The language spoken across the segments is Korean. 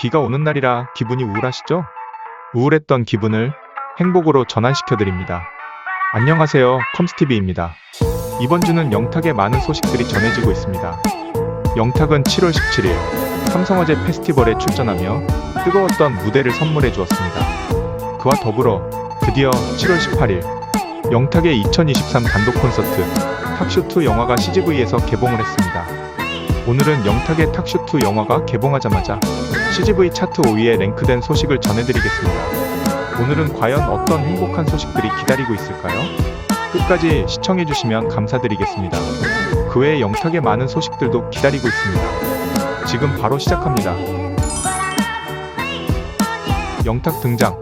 비가 오는 날이라 기분이 우울하시죠? 우울했던 기분을 행복으로 전환시켜드립니다. 안녕하세요. 컴스티비입니다. 이번 주는 영탁의 많은 소식들이 전해지고 있습니다. 영탁은 7월 17일 삼성화재 페스티벌에 출전하며 뜨거웠던 무대를 선물해 주었습니다. 그와 더불어 드디어 7월 18일 영탁의 2023 단독 콘서트 탁쇼2 영화가 CGV에서 개봉을 했습니다. 오늘은 영탁의 탁쇼2 영화가 개봉하자마자 CGV 차트 5위에 랭크된 소식을 전해드리겠습니다. 오늘은 과연 어떤 행복한 소식들이 기다리고 있을까요? 끝까지 시청해주시면 감사드리겠습니다. 그 외에 영탁의 많은 소식들도 기다리고 있습니다. 지금 바로 시작합니다. 영탁 등장.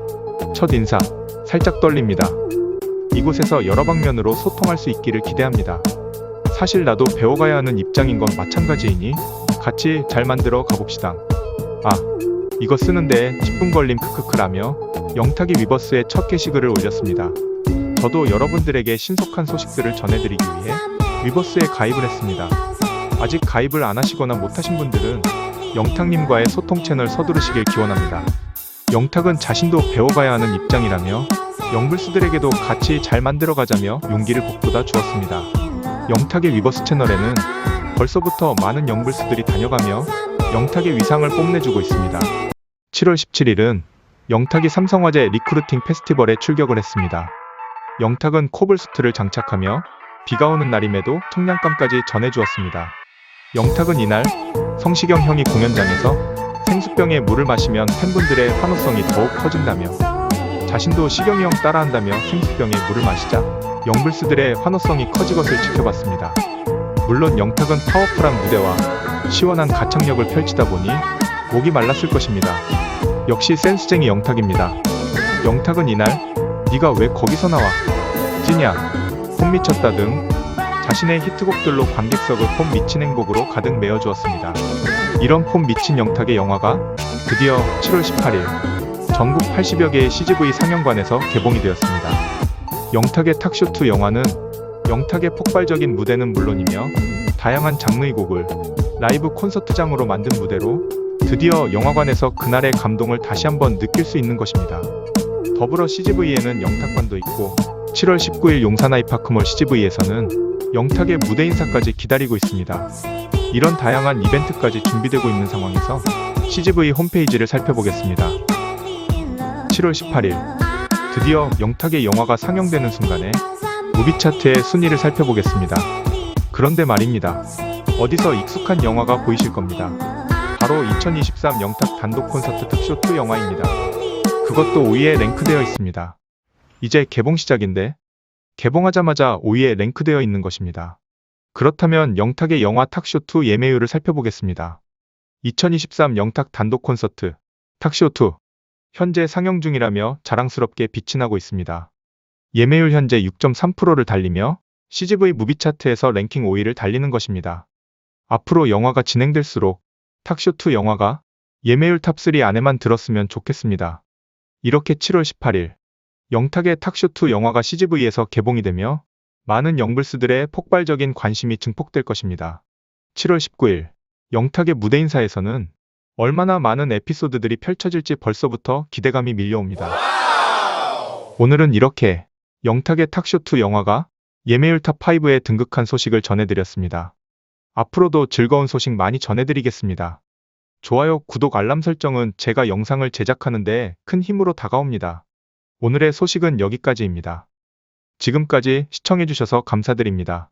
첫 인사. 살짝 떨립니다. 이곳에서 여러 방면으로 소통할 수 있기를 기대합니다. 사실 나도 배워가야 하는 입장인 건 마찬가지이니 같이 잘 만들어 가봅시다. 아, 이거 쓰는데 10분 걸림 크크크라며 영탁이 위버스에 첫 게시글을 올렸습니다. 저도 여러분들에게 신속한 소식들을 전해드리기 위해 위버스에 가입을 했습니다. 아직 가입을 안 하시거나 못하신 분들은 영탁님과의 소통 채널 서두르시길 기원합니다. 영탁은 자신도 배워가야 하는 입장이라며 영불스들에게도 같이 잘 만들어가자며 용기를 북돋아 주었습니다. 영탁의 위버스 채널에는 벌써부터 많은 영불스들이 다녀가며 영탁의 위상을 뽐내주고 있습니다. 7월 17일은 영탁이 삼성화재 리크루팅 페스티벌에 출격을 했습니다. 영탁은 코블스트를 장착하며 비가 오는 날임에도 청량감까지 전해주었습니다. 영탁은 이날 성시경 형이 공연장에서 생수병에 물을 마시면 팬분들의 환호성이 더욱 커진다며 자신도 시경이 형 따라한다며 생수병에 물을 마시자 영불스들의 환호성이 커지것을 지켜봤습니다. 물론 영탁은 파워풀한 무대와 시원한 가창력을 펼치다 보니 목이 말랐을 것입니다. 역시 센스쟁이 영탁입니다. 영탁은 이날 네가 왜 거기서 나와? 찌냐? 폼 미쳤다 등 자신의 히트곡들로 관객석을 폼 미친 행복으로 가득 메워주었습니다. 이런 폼 미친 영탁의 영화가 드디어 7월 18일 전국 80여 개의 CGV 상영관에서 개봉이 되었습니다. 영탁의 탁쇼2 영화는 영탁의 폭발적인 무대는 물론이며 다양한 장르의 곡을 라이브 콘서트장으로 만든 무대로 드디어 영화관에서 그날의 감동을 다시 한번 느낄 수 있는 것입니다. 더불어 CGV에는 영탁관도 있고 7월 19일 용산 아이파크몰 CGV에서는 영탁의 무대 인사까지 기다리고 있습니다. 이런 다양한 이벤트까지 준비되고 있는 상황에서 CGV 홈페이지를 살펴보겠습니다. 7월 18일 드디어 영탁의 영화가 상영되는 순간에 무비 차트의 순위를 살펴보겠습니다. 그런데 말입니다. 어디서 익숙한 영화가 보이실 겁니다. 바로 2023 영탁 단독 콘서트 특쇼2 영화입니다. 그것도 5위에 랭크되어 있습니다. 이제 개봉 시작인데 개봉하자마자 5위에 랭크되어 있는 것입니다. 그렇다면 영탁의 영화 탁쇼2 예매율을 살펴보겠습니다. 2023 영탁 단독 콘서트 탁쇼2 현재 상영 중이라며 자랑스럽게 빛이 나고 있습니다. 예매율 현재 6.3%를 달리며 CGV 무비 차트에서 랭킹 5위를 달리는 것입니다. 앞으로 영화가 진행될수록 탁쇼2 영화가 예매율 탑3 안에만 들었으면 좋겠습니다. 이렇게 7월 18일 영탁의 탁쇼2 영화가 CGV에서 개봉이 되며 많은 영불스들의 폭발적인 관심이 증폭될 것입니다. 7월 19일 영탁의 무대 인사에서는 얼마나 많은 에피소드들이 펼쳐질지 벌써부터 기대감이 밀려옵니다. 오늘은 이렇게 영탁의 탁쇼2 영화가 예매율 탑5에 등극한 소식을 전해드렸습니다. 앞으로도 즐거운 소식 많이 전해드리겠습니다. 좋아요, 구독, 알람 설정은 제가 영상을 제작하는데 큰 힘으로 다가옵니다. 오늘의 소식은 여기까지입니다. 지금까지 시청해주셔서 감사드립니다.